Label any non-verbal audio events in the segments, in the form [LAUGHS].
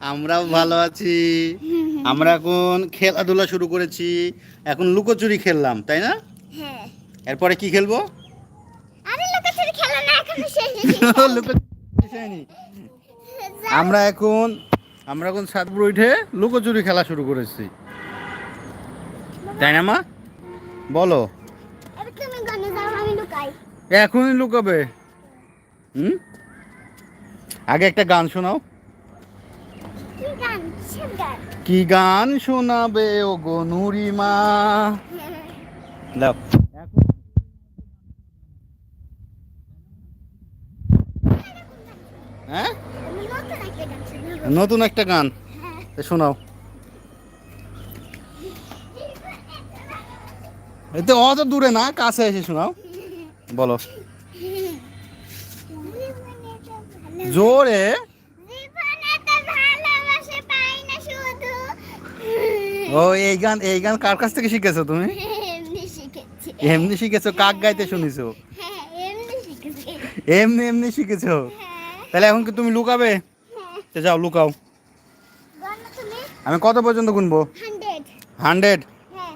আমরাও ভালো আছি। আমরা এখন খেলাধুলা শুরু করেছি। এখন লুকোচুরি খেললাম তাই না? হ্যাঁ। এরপরে কি খেলব। [LAUGHS] আমরা এখন আমরা এখন সাতপুর উঠে লুকোচুরি খেলা শুরু করেছি। তাই না মা? বলো। এখনই লুকাবে। হুম? আগে একটা গান শোনাও। কি গান শোনাবে ও গো নুরিমা হ্যাঁ? নতুন একটা গান। শোনাও। এতে অত দূরে না কাছে এসে শোনাও। বলো। জোরে ও এই গান এই গান কার কাছ থেকে শিখেছো তুমি? এমনি শিখেছি। এমনি শিখেছো কাক গাইতে শুনেছো? হ্যাঁ এমনি শিখেছি। এমনি এমনি শিখেছো? হ্যাঁ। তাহলে এখন কি তুমি লুকাবে? হ্যাঁ। তো যাও লুকাও। আমি কত পর্যন্ত গুনবো? হান্ড্রেড? হ্যাঁ।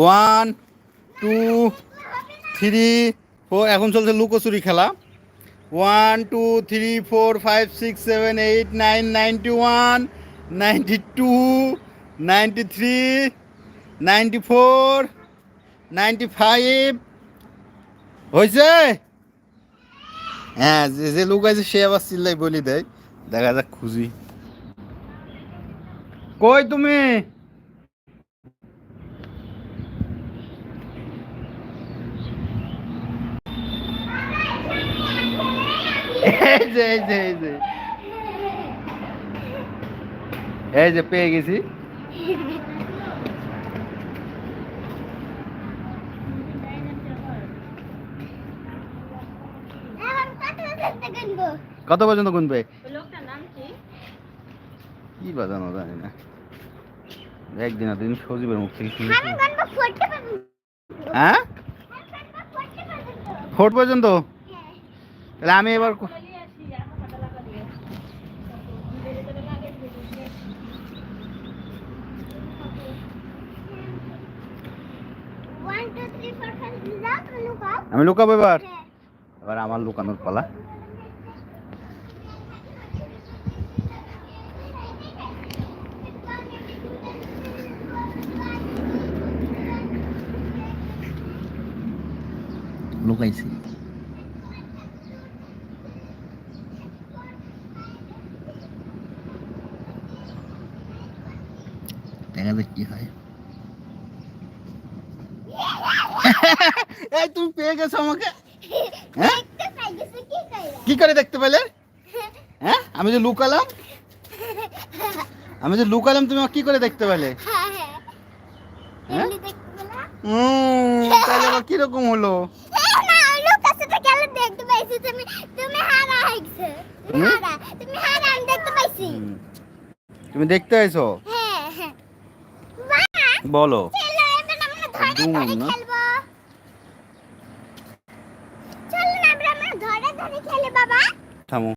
ওয়ান টু থ্রি ফোর এখন চলছে লুকোচুরি খেলা। One two three four five six seven eight nine ninety one ninety two, ninety three, ninety four, ninety five. হয়েছে হ্যাঁ যে যে লোক আছে সে আবার চিল্লাই বলি দেয়। দেখা যাক, খুঁজি। কই তুমি? এই যে এই যে এই যে। এই যে পেয়ে গেছি। কত দেখতে গানবো? কত পর্যন্ত গুনবে কি? কি বাজানো জানি না। একদিন দিন সজীবের মুখ থেকে পর্যন্ত। হ্যাঁ? ফোরটি পর্যন্ত। তাহলে আমি এবার ক- one two three four five যাও তুমি লুকাও আমি লুকাবো এবার। হ্যাঁ এবার আমার লুকানোর পালা লুকাইছি। দেখা যাক কি হয়। এই তুমি পেয়ে গেছো আমাকে। হ্যাঁ? দেখতে কি করে দেখতে পেলে? হ্যাঁ? আমি যে লুকালাম? আমি যে লুকালাম তুমি কি করে দেখতে পেলে? হ্যাঁ হ্যাঁ। হ্যাঁ? তাহলে আবার কীরকম হলো? তুমি দেখতে পাইছি। বলো। না? খেলব চলো না এবার আমরা